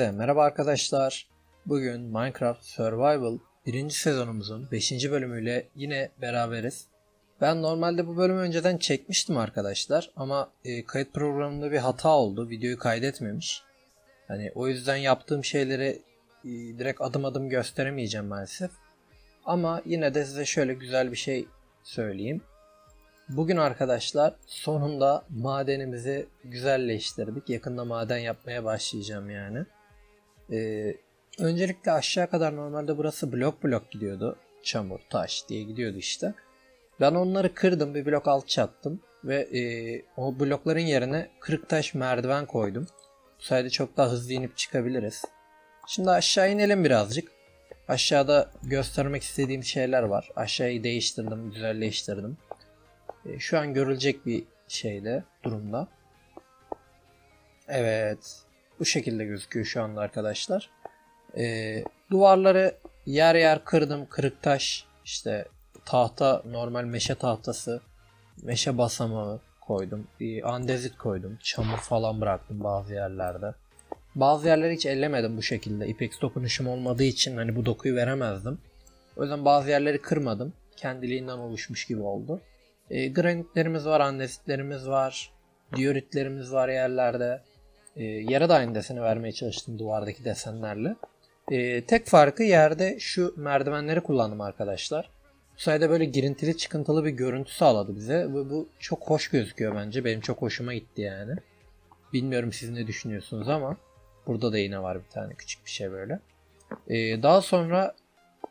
Hepinize merhaba arkadaşlar. Bugün Minecraft Survival 1. sezonumuzun 5. bölümüyle yine beraberiz. Ben normalde bu bölümü önceden çekmiştim arkadaşlar ama e, kayıt programında bir hata oldu. Videoyu kaydetmemiş. Hani o yüzden yaptığım şeyleri e, direkt adım adım gösteremeyeceğim maalesef. Ama yine de size şöyle güzel bir şey söyleyeyim. Bugün arkadaşlar sonunda madenimizi güzelleştirdik. Yakında maden yapmaya başlayacağım yani. Ee, öncelikle aşağı kadar normalde burası blok blok gidiyordu. Çamur, taş diye gidiyordu işte. Ben onları kırdım, bir blok alt çattım ve e, o blokların yerine kırık taş merdiven koydum. Bu sayede çok daha hızlı inip çıkabiliriz. Şimdi aşağı inelim birazcık. Aşağıda göstermek istediğim şeyler var. Aşağıyı değiştirdim, güzelleştirdim. E, Şu an görülecek bir şeyde, durumda. Evet. Bu şekilde gözüküyor şu anda arkadaşlar. E, duvarları yer yer kırdım. Kırık taş, işte tahta, normal meşe tahtası, meşe basamağı koydum. Bir andezit koydum. Çamur falan bıraktım bazı yerlerde. Bazı yerleri hiç ellemedim bu şekilde. İpex dokunuşum olmadığı için hani bu dokuyu veremezdim. O yüzden bazı yerleri kırmadım. Kendiliğinden oluşmuş gibi oldu. E, granitlerimiz var, andesitlerimiz var. Dioritlerimiz var yerlerde. E, yere de aynı deseni vermeye çalıştım duvardaki desenlerle. E, tek farkı yerde şu merdivenleri kullandım arkadaşlar. Bu sayede böyle girintili çıkıntılı bir görüntü sağladı bize. Ve bu çok hoş gözüküyor bence. Benim çok hoşuma gitti yani. Bilmiyorum siz ne düşünüyorsunuz ama burada da yine var bir tane küçük bir şey böyle. E, daha sonra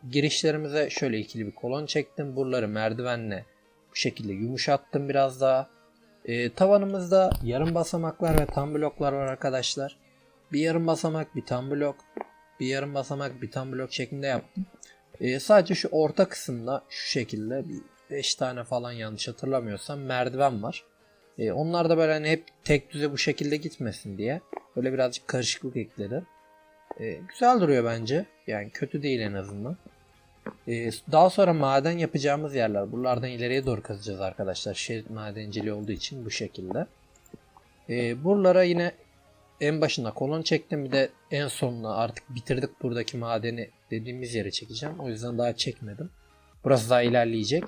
girişlerimize şöyle ikili bir kolon çektim. Buraları merdivenle bu şekilde yumuşattım biraz daha. Ee, tavanımızda yarım basamaklar ve tam bloklar var arkadaşlar. Bir yarım basamak bir tam blok. Bir yarım basamak bir tam blok şeklinde yaptım. Ee, sadece şu orta kısımda şu şekilde bir 5 tane falan yanlış hatırlamıyorsam merdiven var. Ee, onlar da böyle hani hep tek düze bu şekilde gitmesin diye böyle birazcık karışıklık ekledi. Ee, güzel duruyor bence. Yani kötü değil en azından. Ee, daha sonra maden yapacağımız yerler. Buralardan ileriye doğru kazacağız arkadaşlar. Şerit madenciliği olduğu için bu şekilde. Ee, buralara yine en başına kolon çektim. Bir de en sonuna artık bitirdik buradaki madeni dediğimiz yere çekeceğim. O yüzden daha çekmedim. Burası daha ilerleyecek.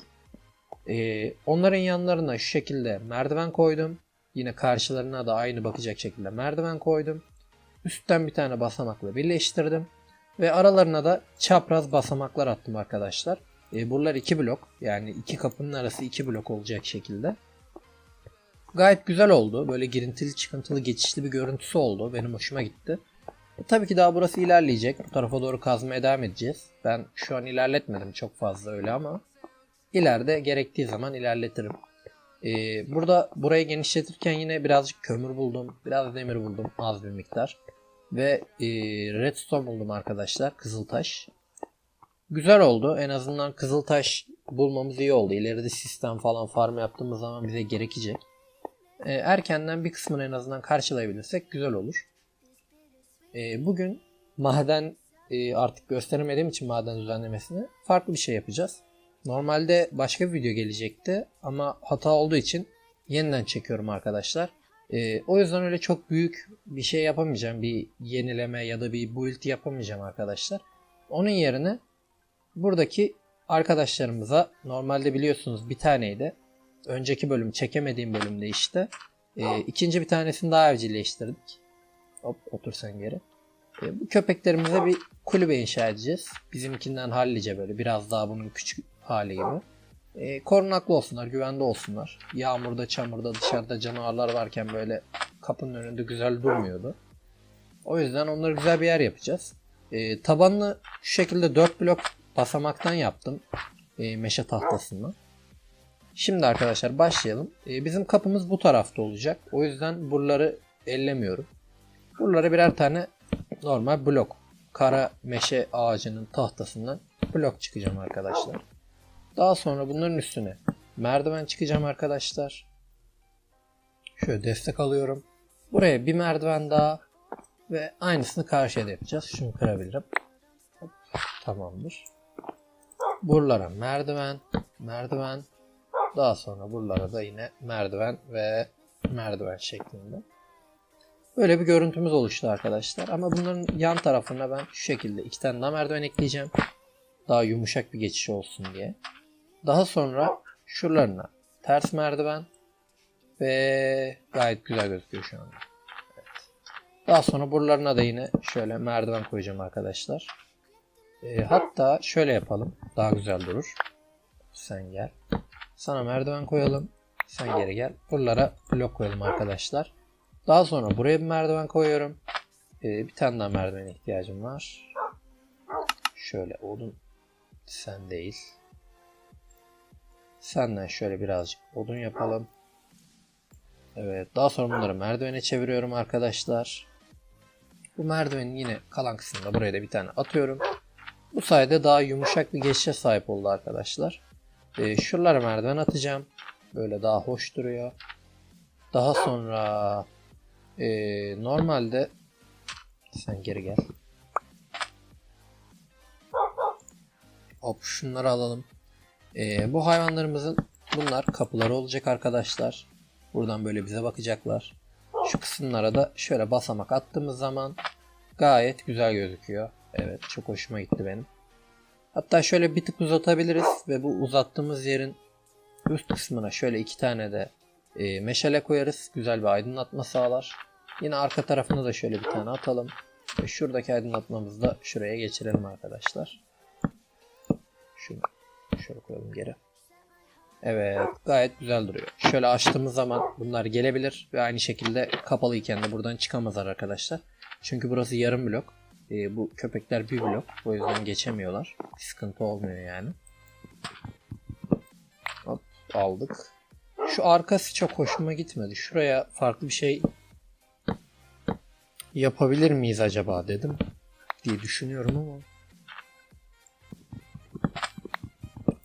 Ee, onların yanlarına şu şekilde merdiven koydum. Yine karşılarına da aynı bakacak şekilde merdiven koydum. Üstten bir tane basamakla birleştirdim. Ve aralarına da çapraz basamaklar attım arkadaşlar. E, buralar iki blok. Yani iki kapının arası iki blok olacak şekilde. Gayet güzel oldu. Böyle girintili çıkıntılı geçişli bir görüntüsü oldu. Benim hoşuma gitti. E, tabii ki daha burası ilerleyecek. Bu tarafa doğru kazmaya devam edeceğiz. Ben şu an ilerletmedim çok fazla öyle ama ileride gerektiği zaman ilerletirim. E, burada burayı genişletirken yine birazcık kömür buldum. Biraz demir buldum az bir miktar. Ve e, redstone buldum arkadaşlar. Kızıltaş. Güzel oldu. En azından kızıltaş bulmamız iyi oldu. İleride sistem falan farm yaptığımız zaman bize gerekecek. E, erkenden bir kısmını en azından karşılayabilirsek güzel olur. E, bugün maden e, artık gösteremediğim için maden düzenlemesini farklı bir şey yapacağız. Normalde başka bir video gelecekti ama hata olduğu için yeniden çekiyorum arkadaşlar. Ee, o yüzden öyle çok büyük bir şey yapamayacağım. Bir yenileme ya da bir build yapamayacağım arkadaşlar. Onun yerine buradaki arkadaşlarımıza normalde biliyorsunuz bir taneydi. Önceki bölüm çekemediğim bölümde işte. E, ikinci bir tanesini daha evcilleştirdik. Hop otur sen geri. E, bu köpeklerimize bir kulübe inşa edeceğiz. Bizimkinden hallice böyle biraz daha bunun küçük hali gibi. E, korunaklı olsunlar, güvende olsunlar. Yağmurda, çamurda, dışarıda canavarlar varken böyle kapının önünde güzel durmuyordu. O yüzden onları güzel bir yer yapacağız. E, tabanını şu şekilde 4 blok basamaktan yaptım. E, meşe tahtasından. Şimdi arkadaşlar başlayalım. E, bizim kapımız bu tarafta olacak. O yüzden buraları ellemiyorum. Buralara birer tane normal blok. Kara meşe ağacının tahtasından blok çıkacağım arkadaşlar. Daha sonra bunların üstüne merdiven çıkacağım arkadaşlar. Şöyle destek alıyorum. Buraya bir merdiven daha ve aynısını karşıya da yapacağız. Şunu kırabilirim. Hop, tamamdır. Buralara merdiven, merdiven. Daha sonra buralara da yine merdiven ve merdiven şeklinde. Böyle bir görüntümüz oluştu arkadaşlar. Ama bunların yan tarafına ben şu şekilde iki tane daha merdiven ekleyeceğim. Daha yumuşak bir geçiş olsun diye. Daha sonra şuralarına ters merdiven ve gayet güzel gözüküyor şu anda. Evet. Daha sonra buralarına da yine şöyle merdiven koyacağım arkadaşlar. Ee, hatta şöyle yapalım. Daha güzel durur. Sen gel. Sana merdiven koyalım. Sen geri gel. Buralara blok koyalım arkadaşlar. Daha sonra buraya bir merdiven koyuyorum. Ee, bir tane daha merdiven ihtiyacım var. Şöyle odun sen değil. Senden şöyle birazcık odun yapalım. Evet daha sonra bunları merdivene çeviriyorum arkadaşlar. Bu merdivenin yine kalan kısmında buraya da bir tane atıyorum. Bu sayede daha yumuşak bir geçişe sahip oldu arkadaşlar. Ee, şuralara merdiven atacağım. Böyle daha hoş duruyor. Daha sonra e, normalde sen geri gel. Hop şunları alalım. Ee, bu hayvanlarımızın bunlar kapıları olacak arkadaşlar. Buradan böyle bize bakacaklar. Şu kısımlara da şöyle basamak attığımız zaman gayet güzel gözüküyor. Evet çok hoşuma gitti benim. Hatta şöyle bir tık uzatabiliriz ve bu uzattığımız yerin üst kısmına şöyle iki tane de e, meşale koyarız. Güzel bir aydınlatma sağlar. Yine arka tarafına da şöyle bir tane atalım. Ve şuradaki aydınlatmamızı da şuraya geçirelim arkadaşlar. Şunu şöyle koyalım geri. Evet gayet güzel duruyor. Şöyle açtığımız zaman bunlar gelebilir ve aynı şekilde kapalıyken de buradan çıkamazlar arkadaşlar. Çünkü burası yarım blok. Ee, bu köpekler bir blok. O yüzden geçemiyorlar. Sıkıntı olmuyor yani. Hop aldık. Şu arkası çok hoşuma gitmedi. Şuraya farklı bir şey yapabilir miyiz acaba dedim diye düşünüyorum ama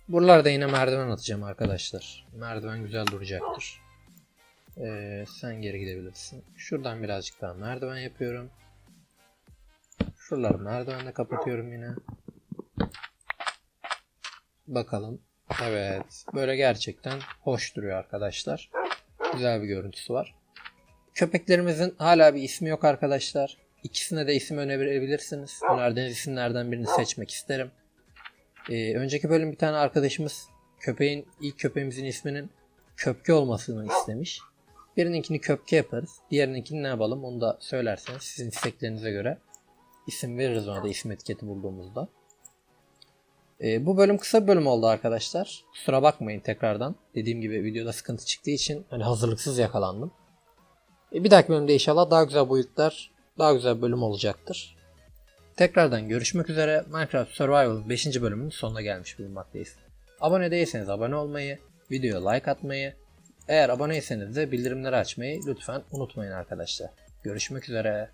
Buralarda yine merdiven atacağım arkadaşlar. Merdiven güzel duracaktır. Ee, sen geri gidebilirsin. Şuradan birazcık daha merdiven yapıyorum. Şuraları merdivenle kapatıyorum yine. Bakalım. Evet. Böyle gerçekten hoş duruyor arkadaşlar. Güzel bir görüntüsü var. Köpeklerimizin hala bir ismi yok arkadaşlar. İkisine de isim önerebilirsiniz. Önerdiğiniz isimlerden birini seçmek isterim. Ee, önceki bölüm bir tane arkadaşımız köpeğin ilk köpeğimizin isminin köpke olmasını istemiş. Birininkini köpke yaparız. Diğerininkini ne yapalım onu da söylerseniz sizin isteklerinize göre isim veririz ona da isim etiketi bulduğumuzda. Ee, bu bölüm kısa bir bölüm oldu arkadaşlar. Kusura bakmayın tekrardan. Dediğim gibi videoda sıkıntı çıktığı için hani hazırlıksız yakalandım. Ee, bir dahaki bölümde inşallah daha güzel boyutlar, daha güzel bölüm olacaktır. Tekrardan görüşmek üzere. Minecraft Survival 5. bölümünün sonuna gelmiş bulunmaktayız. Abone değilseniz abone olmayı, videoya like atmayı, eğer aboneyseniz de bildirimleri açmayı lütfen unutmayın arkadaşlar. Görüşmek üzere.